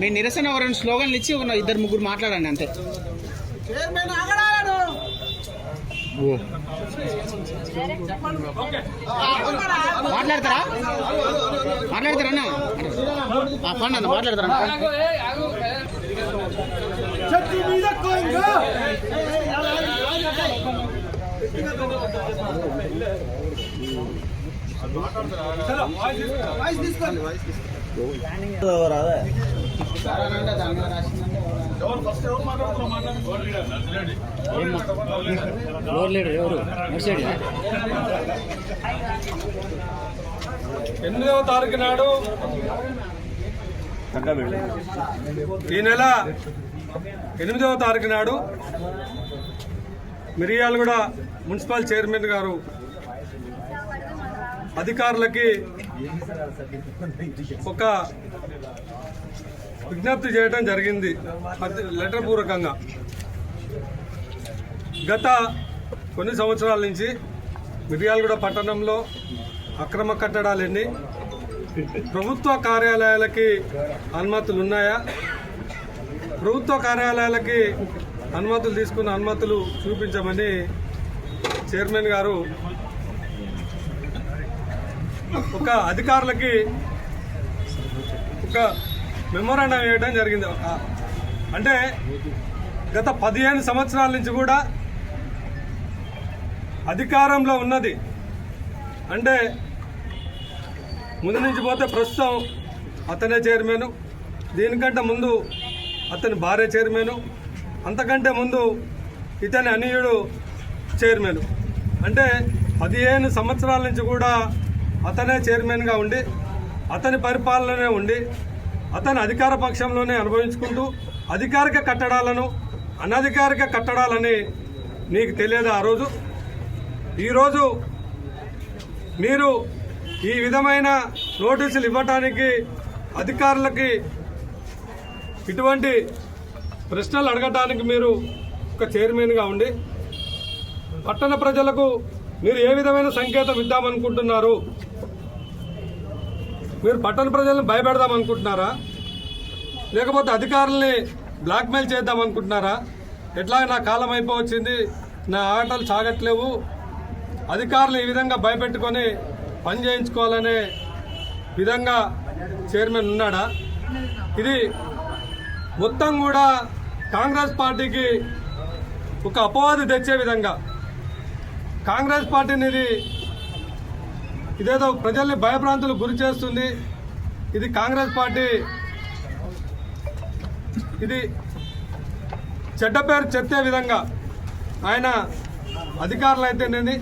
మీ నిరసన ఎవరైనా స్లోగన్లు ఇచ్చి ఒక ఇద్దరు ముగ్గురు మాట్లాడండి అంతే. మాట్లాడతారా? మాట్లాడతారా పండి అన్న మాట్లాడతారా ఫ్లోర్ లీడర్ ఎవరు ఎనిమిదవ తారీఖు నాడు ఈ నెల ఎనిమిదవ తారీఖు నాడు మిరియాలగూడ మున్సిపల్ చైర్మన్ గారు అధికారులకి ఒక విజ్ఞప్తి చేయడం జరిగింది. లెటర్ పూర్వకంగా. గత కొన్ని సంవత్సరాల నుంచి మిర్యాలగూడ పట్టణంలో అక్రమ కట్టడాలు ఎన్ని ప్రభుత్వ కార్యాలయాలకి అనుమతులు ఉన్నాయా ప్రభుత్వ కార్యాలయాలకి అనుమతులు తీసుకున్న అనుమతులు చూపించమని చైర్మన్ గారు ఒక అధికారులకి ఒక మెమోరాండం వేయడం జరిగింది. అంటే గత పదిహేను సంవత్సరాల నుంచి కూడా అధికారంలో ఉన్నది. అంటే ముందు నుంచి పోతే ప్రస్తుతం అతనే చైర్మన్ దీనికంటే ముందు అతని భార్య చైర్మన్ అంతకంటే ముందు ఇతని అనీయుడు చైర్మన్. అంటే పదిహేను సంవత్సరాల నుంచి కూడా అతనే చైర్మన్గా ఉండి అతని పరిపాలననే ఉండి అతని అధికార పక్షంలోనే అనుభవించుకుంటూ అధికారిక కట్టడాలను అనధికారిక కట్టడాలని నీకు తెలియదు ఆ రోజు? ఈరోజు మీరు ఈ విధమైన నోటీసులు ఇవ్వటానికి అధికారులకి ఇటువంటి ప్రశ్నలు అడగటానికి మీరు ఒక చైర్మన్గా ఉండి పట్టణ ప్రజలకు మీరు ఏ విధమైన సంకేతం ఇద్దామనుకుంటున్నారు? మీరు పట్టణ ప్రజలను భయపెడదాం అనుకుంటున్నారా? లేకపోతే అధికారుల్ని బ్లాక్మెయిల్ చేద్దాం అనుకుంటున్నారా? ఎట్లా నా కాలం అయిపోవచ్చింది నా ఆటలు సాగట్లేవు. అధికారులు ఈ విధంగా భయపెట్టుకొని పని చేయించుకోవాలనే విధంగా చైర్మన్ ఉన్నాడా? ఇది మొత్తం కూడా కాంగ్రెస్ పార్టీకి ఒక అపవాది తెచ్చే విధంగా. కాంగ్రెస్ పార్టీని ఇది ఇదేదో ప్రజల్ని భయభ్రాంతులకు గురి చేస్తుంది. ఇది కాంగ్రెస్ పార్టీ. ఇది చెడ్డ పేరు చెత్తే విధంగా ఆయన అధికారులు అయితేనేది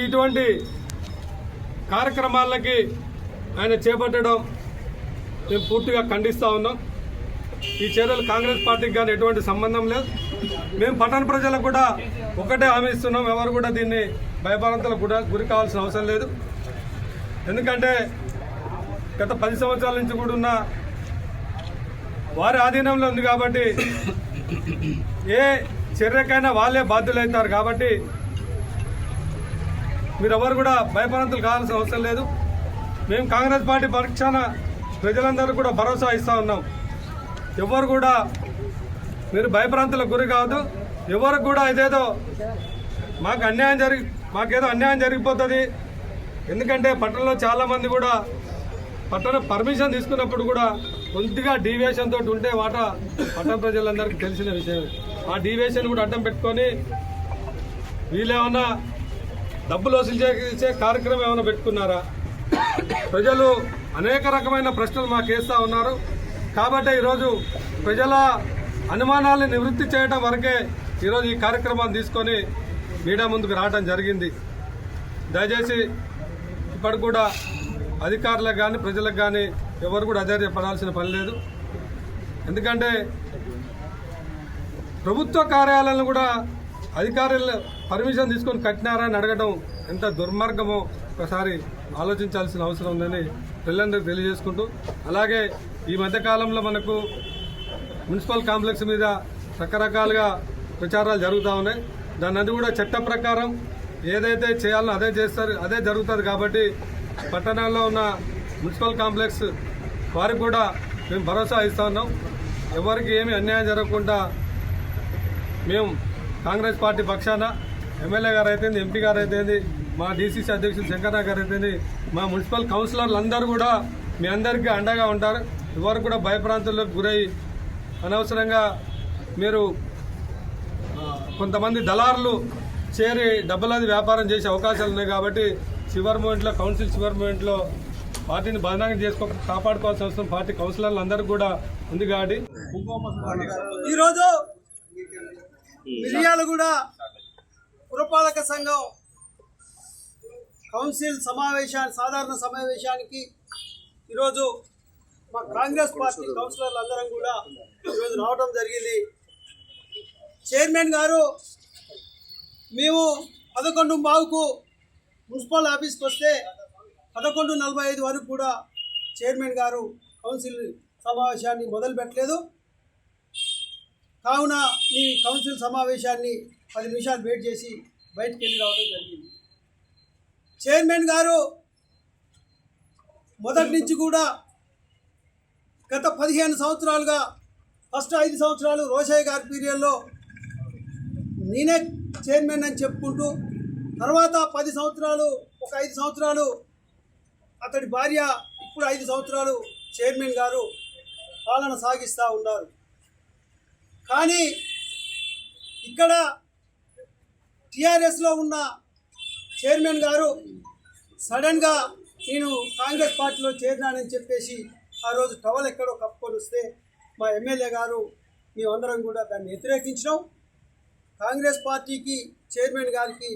ఇటువంటి కార్యక్రమాలకి ఆయన చేపట్టడం మేము పూర్తిగా ఖండిస్తూ ఉన్నాం. ఈ చర్యలు కాంగ్రెస్ పార్టీకి కానీ ఎటువంటి సంబంధం లేదు. మేము పట్టణ ప్రజలకు కూడా ఒకటే హామీ ఇస్తున్నాం. ఎవరు కూడా దీన్ని భయభ్రాంతులకు కూడా గురి కావాల్సిన అవసరం లేదు. ఎందుకంటే గత పది సంవత్సరాల నుంచి కూడా ఉన్న వారి ఆధీనంలో ఉంది కాబట్టి ఏ చర్యకైనా వాళ్ళే బాధ్యులవుతారు కాబట్టి మీరెవరు కూడా భయపడంతులు కావాల్సిన అవసరం లేదు. మేము కాంగ్రెస్ పార్టీ పరీక్షాన ప్రజలందరూ కూడా భరోసా ఇస్తూ ఉన్నాం. ఎవరు కూడా మీరు భయభ్రాంతులకు గురి కావద్దు. ఎవరికి కూడా ఇదేదో మాకు అన్యాయం జరిగి మాకేదో అన్యాయం జరిగిపోతుంది. ఎందుకంటే పట్టణంలో చాలామంది కూడా పట్టణ పర్మిషన్ తీసుకున్నప్పుడు కూడా కొద్దిగా డీవియేషన్ తోటి ఉంటే వాట పట్టణ ప్రజలందరికీ తెలిసిన విషయం ఆ డీవియేషన్ కూడా అడ్డం పెట్టుకొని వీళ్ళేమన్నా డబ్బులు వసూలు చేసే కార్యక్రమం ఏమైనా పెట్టుకున్నారా? ప్రజలు అనేక రకమైన ప్రశ్నలు మాకు వేస్తూ ఉన్నారు. కాబట్టి ఈరోజు ప్రజల అనుమానాలను నివృత్తి చేయడం వరకే ఈరోజు ఈ కార్యక్రమాన్ని తీసుకొని మీడియా ముందుకు రావడం జరిగింది. దయచేసి ఇప్పటికి కూడా అధికారులకు కానీ ప్రజలకు కానీ ఎవరు కూడా అధైర్యపడాల్సిన పని లేదు. ఎందుకంటే ప్రభుత్వ కార్యాలయాలను కూడా అధికారులు పర్మిషన్ తీసుకొని కట్టినారని అడగడం ఎంత దుర్మార్గమో ఒకసారి ఆలోచించాల్సిన అవసరం ఉందని పిల్లలందరికీ తెలియజేసుకుంటూ అలాగే ఈ మధ్యకాలంలో మనకు మున్సిపల్ కాంప్లెక్స్ మీద రకరకాలుగా ప్రచారాలు జరుగుతూ ఉన్నాయి. దాని అది కూడా చట్ట ప్రకారం ఏదైతే చేయాలో అదే చేస్తారు అదే జరుగుతుంది కాబట్టి పట్టణాల్లో ఉన్న మున్సిపల్ కాంప్లెక్స్ వారికి కూడా మేము భరోసా ఇస్తా ఉన్నాం. ఎవరికి ఏమి అన్యాయం జరగకుండా మేము కాంగ్రెస్ పార్టీ పక్షాన ఎమ్మెల్యే గారు అయితేంది ఎంపీ గారు అయితేంది మా డీసీసీ అధ్యక్షులు శంకర్రావు గారు అయితేంది మా మున్సిపల్ కౌన్సిలర్లు అందరూ కూడా మీ అందరికీ అండగా ఉంటారు. ఎవరు కూడా భయప్రాంతులకు గురై అనవసరంగా మీరు కొంతమంది దళారులు చేరి డబ్బులది వ్యాపారం చేసే అవకాశాలు ఉన్నాయి కాబట్టి చివరి మూమెంట్లో కౌన్సిల్ చివరి మూమెంట్లో పార్టీని బదనాంగం చేసుకో కాపాడుకోవాల్సిన అవసరం పార్టీ కౌన్సిలర్లు అందరూ కూడా ఉంది కాబట్టి. ఈరోజు మిర్యాలగూడ పురపాలక సంఘం కౌన్సిల్ సమావేశాన్ని సాధారణ సమావేశానికి ఈరోజు మా కాంగ్రెస్ పార్టీ కౌన్సిలర్లు అందరం కూడా ఈరోజు రావడం జరిగింది. చైర్మన్ గారు మేము పదకొండు బావుకు మున్సిపల్ ఆఫీస్కి వస్తే పదకొండు నలభై ఐదు వరకు కూడా చైర్మన్ గారు కౌన్సిల్ సమావేశాన్ని మొదలు పెట్టలేదు కావున ఈ కౌన్సిల్ సమావేశాన్ని పది నిమిషాలు వెయిట్ చేసి బయటికి వెళ్ళి రావడం జరిగింది. చైర్మన్ గారు మొదటి నుంచి కూడా గత పదిహేను సంవత్సరాలుగా ఫస్ట్ ఐదు సంవత్సరాలు రోషయ్య గారి పీరియడ్లో నేనే చైర్మన్ అని చెప్పుకుంటూ తర్వాత పది సంవత్సరాలు ఒక ఐదు సంవత్సరాలు అతడి భార్య ఇప్పుడు ఐదు సంవత్సరాలు చైర్మన్ గారు పాలన సాగిస్తూ ఉన్నారు. కానీ ఇక్కడ టీఆర్ఎస్లో ఉన్న చైర్మన్ గారు సడన్గా నేను కాంగ్రెస్ పార్టీలో చేరినానని చెప్పేసి ఆ రోజు టవల్ ఎక్కడో కప్పుకొని వస్తే మా ఎమ్మెల్యే గారు మేమందరం కూడా దాన్ని వ్యతిరేకించినాం. కాంగ్రెస్ పార్టీకి చైర్మన్ గారికి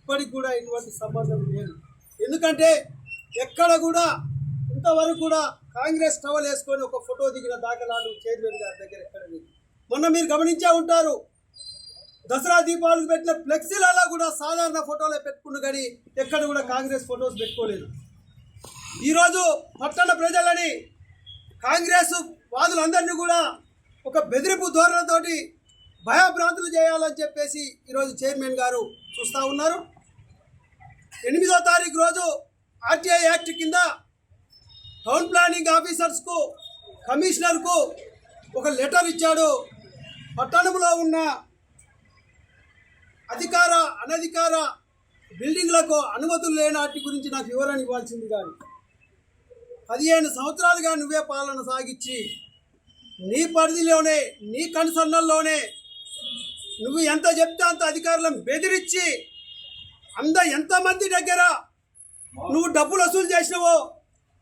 ఇప్పటికి కూడా ఎటువంటి సంబంధం లేదు. ఎందుకంటే ఎక్కడ కూడా ఇంతవరకు కూడా కాంగ్రెస్ టవల్ వేసుకొని ఒక ఫోటో దిగిన దాఖలాలు చైర్మన్ గారి దగ్గర ఎక్కడ లేదు. మొన్న మీరు గమనించే ఉంటారు దసరా దీపావళికి పెట్టిన ఫ్లెక్సీలలో కూడా సాధారణ ఫోటోలే పెట్టుకున్న కానీ ఎక్కడ కూడా కాంగ్రెస్ ఫోటోస్ పెట్టుకోలేదు. ఈరోజు పట్టణ ప్రజలని కాంగ్రెస్ వాదులందరినీ కూడా ఒక బెదిరింపు ధోరణతోటి భయభ్రాంతులు చేయాలని చెప్పేసి ఈరోజు చైర్మన్ గారు చూస్తూ ఉన్నారు. ఎనిమిదో తారీఖు రోజు ఆర్టీఐ యాక్ట్ కింద టౌన్ ప్లానింగ్ ఆఫీసర్స్కు కమిషనర్కు ఒక లెటర్ ఇచ్చాడు. పట్టణంలో ఉన్న అధికార అనధికార బిల్డింగ్లకు అనుమతులు లేని వాటి గురించి నాకు వివరణ ఇవ్వాల్సింది కానీ పదిహేను సంవత్సరాలుగా నువ్వే పాలన సాగించి నీ పరిధిలోనే నీ కన్సర్నల్లోనే నువ్వు ఎంత చెప్తే అంత అధికారులను బెదిరించి అంద ఎంతమంది దగ్గర నువ్వు డబ్బులు వసూలు చేసినావో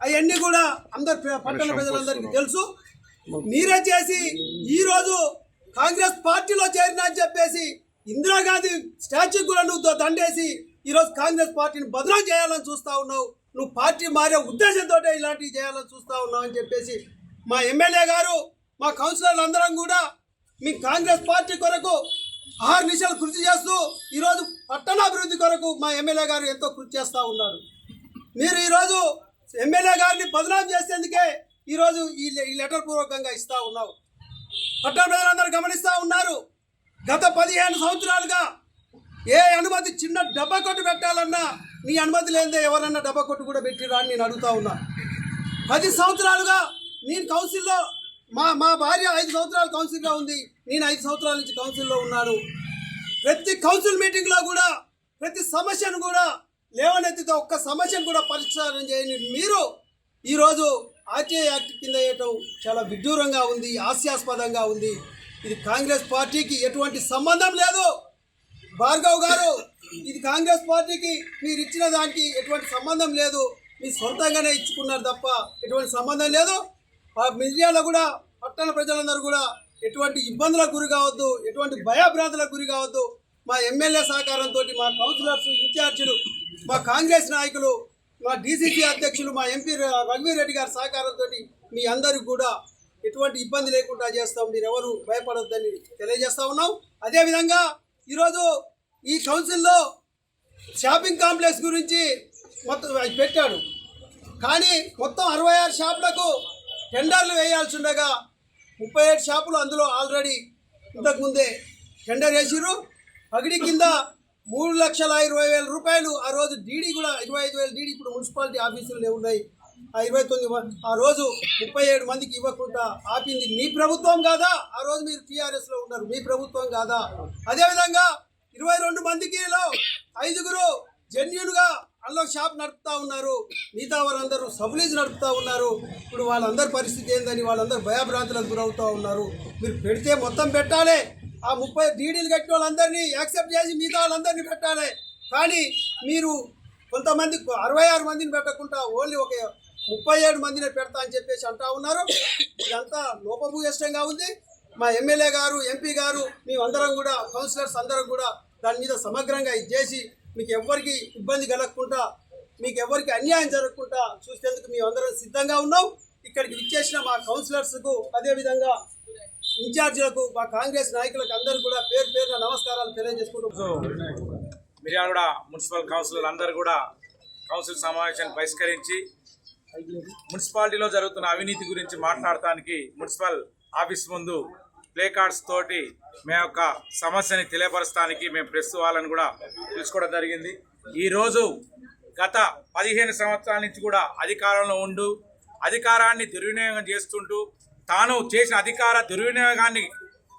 అవన్నీ కూడా అందరు పట్టణ ప్రజలందరికీ తెలుసు. మీరే చేసి ఈరోజు కాంగ్రెస్ పార్టీలో చేరినా అని చెప్పేసి ఇందిరాగాంధీ స్టాచ్యూ కూడా నువ్వు దండేసి ఈరోజు కాంగ్రెస్ పార్టీని బదనాం చేయాలని చూస్తా ఉన్నావు. నువ్వు పార్టీ మారే ఉద్దేశంతో ఇలాంటివి చేయాలని చూస్తా ఉన్నావు అని చెప్పేసి మా ఎమ్మెల్యే గారు మా కౌన్సిలర్లు అందరం కూడా మీ కాంగ్రెస్ పార్టీ కొరకు ఆరు నిమిషాలు కృషి చేస్తూ ఈరోజు పట్టణాభివృద్ధి కొరకు మా ఎమ్మెల్యే గారు ఎంతో కృషి చేస్తూ ఉన్నారు. మీరు ఈరోజు ఎమ్మెల్యే గారిని బదనాం చేసేందుకే ఈరోజు ఈ లె- ఈ లెటర్ పూర్వకంగా ఇస్తూ ఉన్నావు. పట్టణ ప్రజలందరూ గమనిస్తూ ఉన్నారు. గత పదిహేను సంవత్సరాలుగా ఏ అనుమతి చిన్న డబ్బా కొట్టు పెట్టాలన్నా నీ అనుమతి లేదే ఎవరన్నా డబ్బా కొట్టు కూడా పెట్టిరా అని నేను అడుగుతా ఉన్నా. పది సంవత్సరాలుగా నేను కౌన్సిల్లో మా మా భార్య ఐదు సంవత్సరాలు కౌన్సిల్గా ఉంది. నేను ఐదు సంవత్సరాల నుంచి కౌన్సిల్లో ఉన్నాను. ప్రతి కౌన్సిల్ మీటింగ్లో కూడా ప్రతి సమస్యను కూడా లేవనెత్తితో ఒక్క సమస్యను కూడా పరిష్కారం చేయని మీరు ఈరోజు ఆర్టీఐ యాక్ట్ కింద వేయటం చాలా విడ్డూరంగా ఉంది హాస్యాస్పదంగా ఉంది. ఇది కాంగ్రెస్ పార్టీకి ఎటువంటి సంబంధం లేదు. భార్గవ్ గారు ఇది కాంగ్రెస్ పార్టీకి మీరు ఇచ్చిన దానికి ఎటువంటి సంబంధం లేదు. మీ సొంతంగానే ఇచ్చుకున్నారు తప్ప ఎటువంటి సంబంధం లేదు. ఆ మిర్యాలో కూడా పట్టణ ప్రజలందరూ కూడా ఎటువంటి ఇబ్బందులకు గురి కావద్దు ఎటువంటి భయభ్రాంతులకు గురి కావద్దు. మా ఎమ్మెల్యే సహకారంతో మా కౌన్సిలర్స్ ఇన్ఛార్జీలు మా కాంగ్రెస్ నాయకులు మా డీసీసీ అధ్యక్షులు మా ఎంపీ రఘువీరెడ్డి గారి సహకారంతో మీ అందరికి కూడా ఎటువంటి ఇబ్బంది లేకుండా చేస్తాం. మీరు ఎవరు భయపడొద్దని తెలియజేస్తా ఉన్నాం. అదేవిధంగా ఈరోజు ఈ కౌన్సిల్లో షాపింగ్ కాంప్లెక్స్ గురించి మొత్తం అది పెట్టాడు. కానీ మొత్తం అరవై ఆరు షాపులకు టెండర్లు వేయాల్సి ఉండగా ముప్పై ఏడు షాపులు అందులో ఆల్రెడీ ఇంతకుముందే టెండర్ వేసిరు పగిడి కింద మూడు లక్షల ఇరవై వేల రూపాయలు ఆ రోజు డీడీ కూడా ఇరవై ఐదు వేల డీడీ ఇప్పుడు మున్సిపాలిటీ ఆఫీసులు ఉన్నాయి. ఆ ఇరవై తొమ్మిది ఆ రోజు ముప్పై ఏడు మందికి ఇవ్వకుండా ఆపింది. మీ ప్రభుత్వం కాదా? ఆ రోజు మీరు టీఆర్ఎస్లో ఉన్నారు. మీ ప్రభుత్వం కాదా? అదేవిధంగా ఇరవై రెండు మందికిలో ఐదుగురు జెన్యున్గా అందులో షాప్ నడుపుతా ఉన్నారు. మిగతా వాళ్ళందరూ సబ్లీజ్ నడుపుతా ఉన్నారు. ఇప్పుడు వాళ్ళందరి పరిస్థితి ఏందని వాళ్ళందరూ భయభ్రాంతులకు గురవుతూ ఉన్నారు. మీరు పెడితే మొత్తం పెట్టాలి. ఆ ముప్పై డీడీలు కట్టిన వాళ్ళందరినీ యాక్సెప్ట్ చేసి మిగతా వాళ్ళందరినీ పెట్టాలి. కానీ మీరు కొంతమంది అరవై ఆరు మందిని పెట్టకుండా ఓన్లీ ఒక ముప్పై ఏడు మందిని పెడతా అని చెప్పేసి అంటా ఉన్నారు. ఇదంతా లోపభూయిష్టంగా ఉంది. మా ఎమ్మెల్యే గారు ఎంపీ గారు మేమందరం కూడా కౌన్సిలర్స్ అందరం కూడా దాని మీద సమగ్రంగా ఇది చేసి మీకు ఎవ్వరికి ఇబ్బంది కలగకుండా మీకు ఎవరికి అన్యాయం జరగకుండా చూసేందుకు మేము అందరం సిద్ధంగా ఉన్నాం. ఇక్కడికి విచ్చేసిన మా కౌన్సిలర్స్కు అదేవిధంగా ఇన్ఛార్జీలకు మా కాంగ్రెస్ నాయకులకు అందరూ కూడా పేరు పేరున నమస్కారాలు తెలియజేసుకుంటున్నాం మిర్యాలగూడ మున్సిపల్ కౌన్సిలర్ అందరూ కూడా కౌన్సిల్ సమావేశాన్ని బహిష్కరించి మున్సిపాలిటీలో జరుగుతున్న అవినీతి గురించి మాట్లాడటానికి మున్సిపల్ ఆఫీస్ ముందు ప్లే కార్డ్స్ తోటి మేము యొక్క సమస్యని తెలియపరచడానికి మేము ప్రెస్ వాళ్ళని కూడా పిలుచుకోవడం జరిగింది. ఈరోజు గత పదిహేను సంవత్సరాల నుంచి కూడా అధికారంలో ఉండు అధికారాన్ని దుర్వినియోగం చేస్తుంటూ తాను చేసిన అధికార దుర్వినియోగాన్ని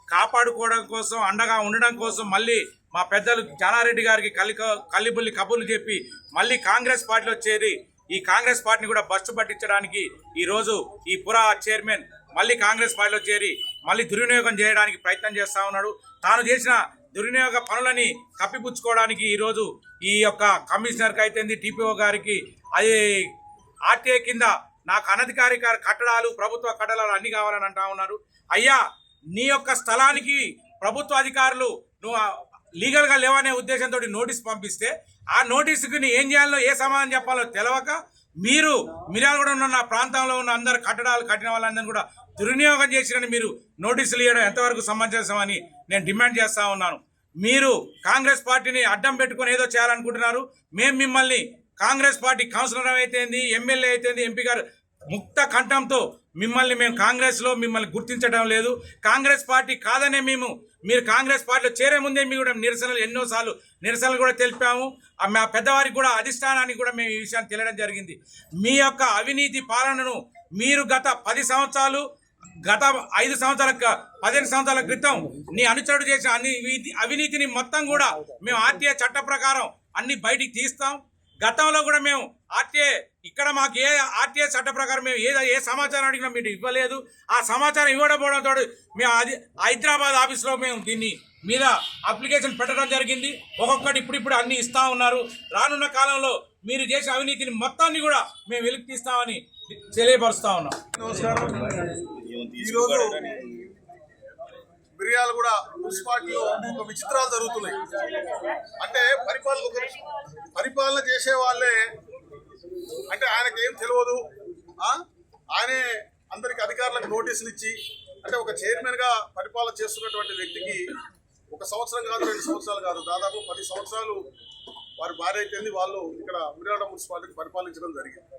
కాపాడుకోవడం కోసం అండగా ఉండడం కోసం మళ్ళీ మా పెద్దలు జానారెడ్డి గారికి కలి కల్లిబుల్లి కబుర్లు చెప్పి మళ్ళీ కాంగ్రెస్ పార్టీలో చేరి ఈ కాంగ్రెస్ పార్టీని కూడా బస్సు పట్టించడానికి ఈరోజు ఈ పురా చైర్మన్ మళ్ళీ కాంగ్రెస్ పార్టీలో చేరి మళ్ళీ దుర్వినియోగం చేయడానికి ప్రయత్నం చేస్తా ఉన్నాడు. తాను చేసిన దుర్వినియోగ పనులని కప్పిపుచ్చుకోవడానికి ఈరోజు ఈ యొక్క కమిషనర్కి అయితేంది టీపీఓ గారికి అది ఆర్టీఐ కింద నాకు అనధికారిక కట్టడాలు ప్రభుత్వ కట్టడాలు అన్ని కావాలని అంటా ఉన్నారు. అయ్యా నీ యొక్క స్థలానికి ప్రభుత్వ అధికారులు నువ్వు లీగల్గా లేవనే ఉద్దేశంతో నోటీస్ పంపిస్తే ఆ నోటీసుకి నీ ఏం చేయాలో ఏ సమాధానం చెప్పాలో తెలవక మీరు మిర్యాలగూడ ఉన్న నా ప్రాంతంలో ఉన్న అందరు కట్టడాలు కట్టిన వాళ్ళందరినీ కూడా దుర్వినియోగం చేసిరని మీరు నోటీసులు ఇవ్వడం ఎంతవరకు సమంజసమని నేను డిమాండ్ చేస్తా ఉన్నాను. మీరు కాంగ్రెస్ పార్టీని అడ్డం పెట్టుకుని ఏదో చేయాలనుకుంటున్నారు. మేము మిమ్మల్ని కాంగ్రెస్ పార్టీ కౌన్సిలర్ అయితేంది ఎమ్మెల్యే అయితేంది ఎంపీ గారు ముక్త కంఠంతో మిమ్మల్ని మేము కాంగ్రెస్లో మిమ్మల్ని గుర్తించడం లేదు. కాంగ్రెస్ పార్టీ కాదనే మేము మీరు కాంగ్రెస్ పార్టీలో చేరే ముందే మీ కూడా నిరసనలు ఎన్నోసార్లు నిరసనలు కూడా తెలిపాము. మా పెద్దవారికి కూడా అధిష్టానానికి కూడా మేము ఈ విషయాన్ని తెలియడం జరిగింది. మీ యొక్క అవినీతి పాలనను మీరు గత పది సంవత్సరాలు గత ఐదు సంవత్సరాల పదిహేను సంవత్సరాల క్రితం నీ అనుచరుడు చేసిన అన్ని అవినీతిని మొత్తం కూడా మేము ఆర్టీఐ చట్ట ప్రకారం అన్ని బయటికి తీస్తాం. గతంలో కూడా మేము ఆర్టీఐ ఇక్కడ మాకు ఏ ఆర్టీఐ చట్ట ప్రకారం మేము ఏ ఏ సమాచారం అడిగినా మీరు ఇవ్వలేదు. ఆ సమాచారం ఇవ్వకపోవడంతో మేము అది హైదరాబాద్ ఆఫీస్లో మేము దీన్ని మీద అప్లికేషన్ పెట్టడం జరిగింది. ఒక్కొక్కటి ఇప్పుడిప్పుడు అన్ని ఇస్తా ఉన్నారు. రానున్న కాలంలో మీరు చేసిన అవినీతిని మొత్తాన్ని కూడా మేము వెలికి తీస్తామని తెలియపరుస్తా ఉన్నాం. ఈరోజు మిరియాలు కూడా మున్సిపాలిటీలో ఒక విచిత్రాలు జరుగుతున్నాయి. అంటే పరిపాలన పరిపాలన చేసే వాళ్ళే అంటే ఆయనకి ఏం తెలియదు. ఆ? ఆయనే అందరికి అధికారులకు నోటీసులు ఇచ్చి అంటే ఒక చైర్మన్గా పరిపాలన చేస్తున్నటువంటి వ్యక్తికి ఒక సంవత్సరం కాదు రెండు సంవత్సరాలు కాదు దాదాపు పది సంవత్సరాలు వారి భార్య అయితేంది వాళ్ళు ఇక్కడ మిర్యాడ మున్సిపాలిటీకి పరిపాలించడం జరిగింది.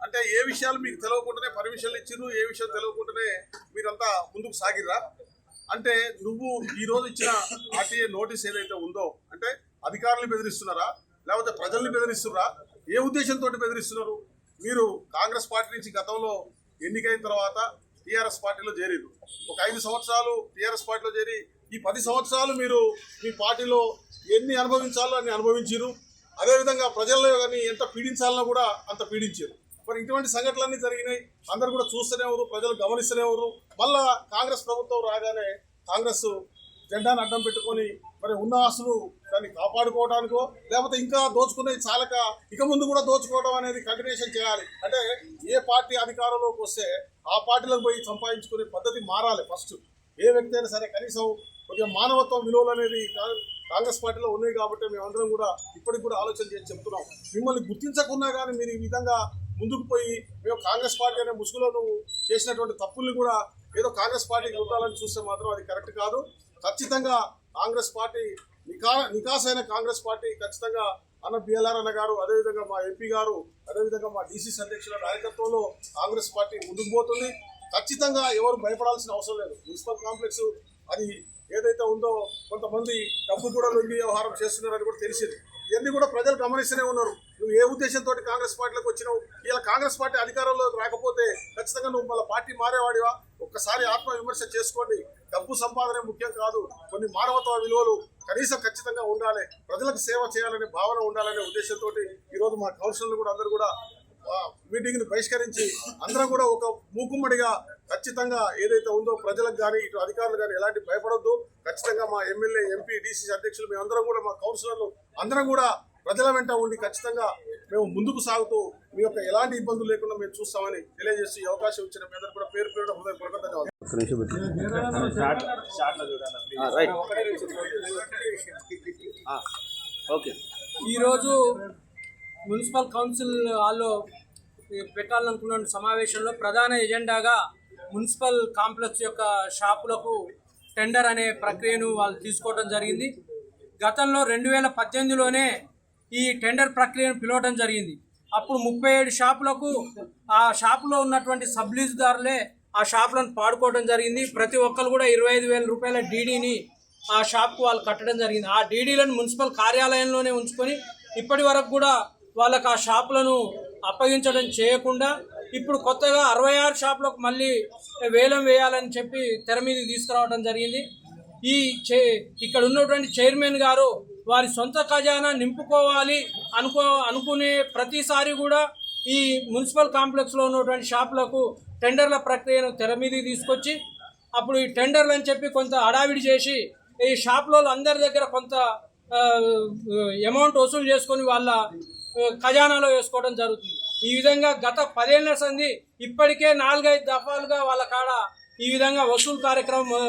అంటే ఏ విషయాలు మీకు తెలియకుండానే పర్మిషన్లు ఇచ్చిరు ఏ విషయాలు తెలియకుండానే మీరంతా ముందుకు సాగిర్రా? అంటే నువ్వు ఈ రోజు ఇచ్చిన ఆర్టీఏ నోటీస్ ఏదైతే ఉందో అంటే అధికారులు బెదిరిస్తున్నారా? లేకపోతే ప్రజల్ని బెదిరిస్తున్నారా? ఏ ఉద్దేశంతో బెదిరిస్తున్నారు? మీరు కాంగ్రెస్ పార్టీ నుంచి గతంలో ఎన్నికైన తర్వాత టీఆర్ఎస్ పార్టీలో చేరారు. ఒక ఐదు సంవత్సరాలు టీఆర్ఎస్ పార్టీలో చేరి ఈ పది సంవత్సరాలు మీరు మీ పార్టీలో ఎన్ని అనుభవించాలో అన్ని అనుభవించారు. అదేవిధంగా ప్రజల్లో కానీ ఎంత పీడించాలన్నా కూడా అంత పీడించారు. మరి ఇటువంటి సంఘటనలన్నీ జరిగినాయి. అందరు కూడా చూస్తూనే ఉన్నారు ప్రజలు గమనిస్తూనే ఉన్నారు. మళ్ళా కాంగ్రెస్ ప్రభుత్వం రాగానే కాంగ్రెస్ జెండాను అడ్డం పెట్టుకొని మరి ఉన్న ఆస్తులు దాన్ని కాపాడుకోవడానికో లేకపోతే ఇంకా దోచుకునే చాలక ఇక ముందు కూడా దోచుకోవడం అనేది కంటిన్యూషన్ చేయాలి. అంటే ఏ పార్టీ అధికారంలోకి వస్తే ఆ పార్టీలకు పోయి సంపాదించుకునే పద్ధతి మారాలి ఫస్ట్. ఏ వ్యక్తి అయినా సరే కనీసం కొద్దిగా మానవత్వం విలువలు అనేది కా- కాంగ్రెస్ పార్టీలో ఉన్నాయి కాబట్టి మేమందరం కూడా ఇప్పటికి కూడా ఆలోచన చేసి చెప్తున్నాం. మిమ్మల్ని గుర్తించకున్నా కానీ మీరు ఈ విధంగా ముందుకు పోయి మేము కాంగ్రెస్ పార్టీ అనే ముసుగులో నువ్వు చేసినటువంటి తప్పుల్ని కూడా ఏదో కాంగ్రెస్ పార్టీకి వెళ్తాలని చూస్తే మాత్రం అది కరెక్ట్ కాదు. ఖచ్చితంగా కాంగ్రెస్ పార్టీ నికా నికాసైన కాంగ్రెస్ పార్టీ ఖచ్చితంగా అన్న బిఎల్ఆర్ అన్న గారు అదేవిధంగా మా ఎంపీ గారు అదేవిధంగా మా డీసీ అధ్యక్షుల నాయకత్వంలో కాంగ్రెస్ పార్టీ ముందుకు పోతుంది. ఖచ్చితంగా ఎవరు భయపడాల్సిన అవసరం లేదు. మున్సిపల్ కాంప్లెక్స్ అది ఏదైతే ఉందో కొంతమంది డబ్బు కూడా లొంగి వ్యవహారం చేస్తున్నారని కూడా తెలిసింది. ఇవన్నీ కూడా ప్రజలు గమనిస్తూనే ఉన్నారు. నువ్వు ఏ ఉద్దేశంతో కాంగ్రెస్ పార్టీలోకి వచ్చినావు? ఇలా కాంగ్రెస్ పార్టీ అధికారంలోకి రాకపోతే ఖచ్చితంగా నువ్వు మళ్ళీ పార్టీ మారేవాడివా? ఒక్కసారి ఆత్మవిమర్శ చేసుకోండి. డబ్బు సంపాదనే ముఖ్యం కాదు. కొన్ని మానవత్వ విలువలు కనీసం ఖచ్చితంగా ఉండాలి. ప్రజలకు సేవ చేయాలనే భావన ఉండాలనే ఉద్దేశంతో ఈరోజు మా కౌన్సిలర్లు కూడా అందరూ కూడా మీటింగ్ని బహిష్కరించి అందరం కూడా ఒక మూకుమ్మడిగా ఖచ్చితంగా ఏదైతే ఉందో ప్రజలకు కానీ ఇటు అధికారులు కానీ ఎలాంటి భయపడొద్దు. ఖచ్చితంగా మా ఎమ్మెల్యే ఎంపీ డీసీసీ అధ్యక్షులు మేము అందరం కూడా మా కౌన్సిలర్లు అందరం కూడా ప్రజల వెంట ఉండి ఖచ్చితంగా మేము ముందుకు సాగుతూ మీ యొక్క ఎలాంటి ఇబ్బందులు లేకుండా మేము చూస్తామని తెలియజేసి ఈ అవకాశం ఇచ్చిన మీ అందరూ కూడా పేరు పేరు హృదయపూర్వక ధన్యవాదాలు. ఈరోజు మున్సిపల్ కౌన్సిల్ హాల్లో పెట్టాలనుకున్న సమావేశంలో ప్రధాన ఎజెండాగా మున్సిపల్ కాంప్లెక్స్ యొక్క షాపులకు టెండర్ అనే ప్రక్రియను వాళ్ళు తీసుకోవడం జరిగింది. గతంలో రెండు వేల పద్దెనిమిదిలోనే ఈ టెండర్ ప్రక్రియను పిలవడం జరిగింది. అప్పుడు ముప్పై ఏడు షాపులకు ఆ షాపులో ఉన్నటువంటి సబ్లీజుదారులే ఆ షాపులను పాడుకోవడం జరిగింది. ప్రతి ఒక్కరు కూడా ఇరవై ఐదు వేల రూపాయల డీడీని ఆ షాప్కు వాళ్ళు కట్టడం జరిగింది. ఆ డీడీలను మున్సిపల్ కార్యాలయంలోనే ఉంచుకొని ఇప్పటి వరకు కూడా వాళ్ళకు ఆ షాపులను అప్పగించడం చేయకుండా ఇప్పుడు కొత్తగా అరవై ఆరు షాపులకు మళ్ళీ వేలం వేయాలని చెప్పి తెర మీద తీసుకురావడం జరిగింది. ఈ చే ఇక్కడ ఉన్నటువంటి చైర్మన్ గారు వారి సొంత ఖజానా నింపుకోవాలి అనుకో అనుకునే ప్రతిసారి కూడా ఈ మున్సిపల్ కాంప్లెక్స్లో ఉన్నటువంటి షాపులకు టెండర్ల ప్రక్రియను తెర మీదకి తీసుకొచ్చి అప్పుడు ఈ టెండర్లు అని చెప్పి కొంత హడావిడి చేసి ఈ షాపులో అందరి దగ్గర కొంత అమౌంట్ వసూలు చేసుకొని వాళ్ళ ఖజానాలో వేసుకోవడం జరుగుతుంది. ఈ విధంగా గత పదేళ్ళ సంది ఇప్పటికే నాలుగైదు దఫాలుగా వాళ్ళ కాడ ఈ విధంగా వసూలు కార్యక్రమం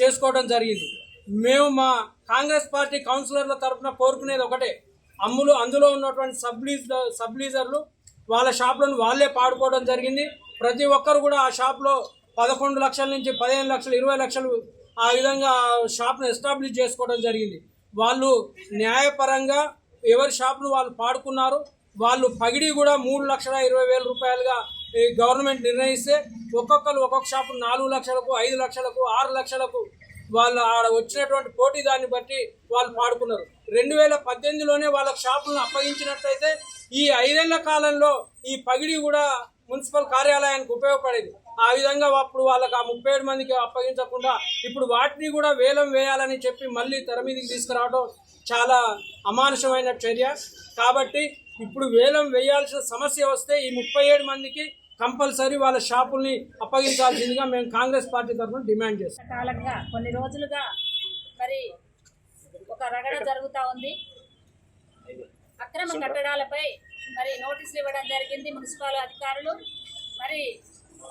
చేసుకోవడం జరిగింది. మేము మా కాంగ్రెస్ పార్టీ కౌన్సిలర్ల తరఫున కోరుకునేది ఒకటే. అమ్ములు అందులో ఉన్నటువంటి సబ్లీజ్ సబ్లీజర్లు వాళ్ళ షాపులను వాళ్ళే పాడుకోవడం జరిగింది. ప్రతి ఒక్కరు కూడా ఆ షాప్లో పదకొండు లక్షల నుంచి పదిహేను లక్షలు ఇరవై లక్షలు ఆ విధంగా షాప్ను ఎస్టాబ్లిష్ చేసుకోవడం జరిగింది. వాళ్ళు న్యాయపరంగా ఎవరి షాప్ను వాళ్ళు పాడుకున్నారు వాళ్ళు పగిడి కూడా మూడు లక్షల ఇరవై వేల రూపాయలుగా గవర్నమెంట్ నిర్ణయిస్తే ఒక్కొక్కరు ఒక్కొక్క షాపు నాలుగు లక్షలకు ఐదు లక్షలకు ఆరు లక్షలకు వాళ్ళు ఆడ వచ్చినటువంటి పోటీ దాన్ని బట్టి వాళ్ళు పాడుకున్నారు. రెండు వేల పద్దెనిమిదిలోనే వాళ్ళ షాపులను అప్పగించినట్లయితే ఈ ఐదేళ్ళ కాలంలో ఈ పగిడి కూడా మున్సిపల్ కార్యాలయానికి ఉపయోగపడేది. ఆ విధంగా అప్పుడు వాళ్ళకి ఆ ముప్పై ఏడు మందికి అప్పగించకుండా ఇప్పుడు వాటిని కూడా వేలం వేయాలని చెప్పి మళ్ళీ తెర మీదకి తీసుకురావడం చాలా అమానుషమైన చర్య. కాబట్టి ఇప్పుడు వేలం వేయాల్సిన సమస్య వస్తే ఈ ముప్పై ఏడు మందికి కంపల్సరీ వాళ్ళ షాపుల్ని అప్పగించాల్సిందిగా మేము కాంగ్రెస్ పార్టీ తరఫున డిమాండ్ చేస్తాం. కాలంగా కొన్ని రోజులుగా మరి ఒక రగడ జరుగుతూ ఉంది. అక్రమ కట్టడాలపై మరి నోటీసులు ఇవ్వడం జరిగింది మున్సిపల్ అధికారులు. మరి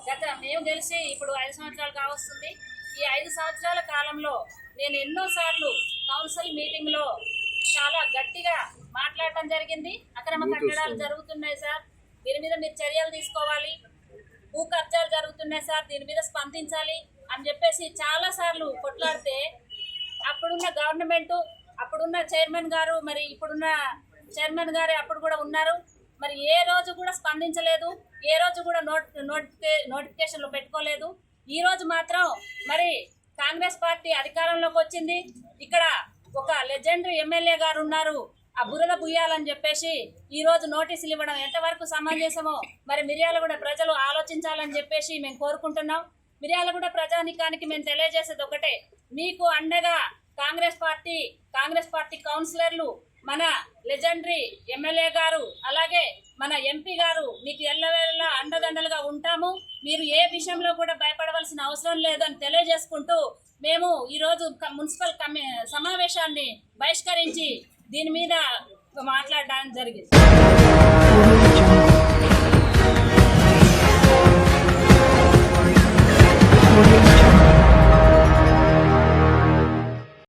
గత మేము తెలిసి ఇప్పుడు ఐదు సంవత్సరాలు కావస్తుంది. ఈ ఐదు సంవత్సరాల కాలంలో నేను ఎన్నోసార్లు కౌన్సిల్ మీటింగ్లో చాలా గట్టిగా మాట్లాడటం జరిగింది. అక్రమ కట్టడాలు జరుగుతున్నాయి సార్. దీని మీద మీరు చర్యలు తీసుకోవాలి. భూ కబ్జాలు జరుగుతున్నాయి సార్ దీని మీద స్పందించాలి అని చెప్పేసి చాలా సార్లు కొట్లాడితే అప్పుడున్న గవర్నమెంట్ అప్పుడున్న చైర్మన్ గారు మరి ఇప్పుడున్న చైర్మన్ గారు అప్పుడు కూడా ఉన్నారు. మరి ఏ రోజు కూడా స్పందించలేదు ఏ రోజు కూడా నోట్ నోటిఫికే నోటిఫికేషన్లు పెట్టుకోలేదు. ఈరోజు మాత్రం మరి కాంగ్రెస్ పార్టీ అధికారంలోకి వచ్చింది. ఇక్కడ ఒక లెజెండరీ ఎమ్మెల్యే గారు ఉన్నారు. ఆ బురద బుయ్యాలని చెప్పేసి ఈ రోజు నోటీసులు ఇవ్వడం ఎంతవరకు సమంజసమో మరి మిర్యాలగూడ ప్రజలు ఆలోచించాలని చెప్పేసి మేము కోరుకుంటున్నాం. మిర్యాలగూడ ప్రజానికానికి మేము తెలియజేసేది ఒకటే మీకు అండగా కాంగ్రెస్ పార్టీ కాంగ్రెస్ పార్టీ కౌన్సిలర్లు మన లెజెండరీ ఎమ్మెల్యే గారు అలాగే మన ఎంపీ గారు మీకు ఎల్లవేళలా అండదండలుగా ఉంటాము. మీరు ఏ విషయంలో కూడా భయపడవలసిన అవసరం లేదని తెలియజేసుకుంటూ మేము ఈరోజు మున్సిపల్ కమి సమావేశాన్ని బహిష్కరించి దీని మీద మాట్లాడడానికి జరిగింది.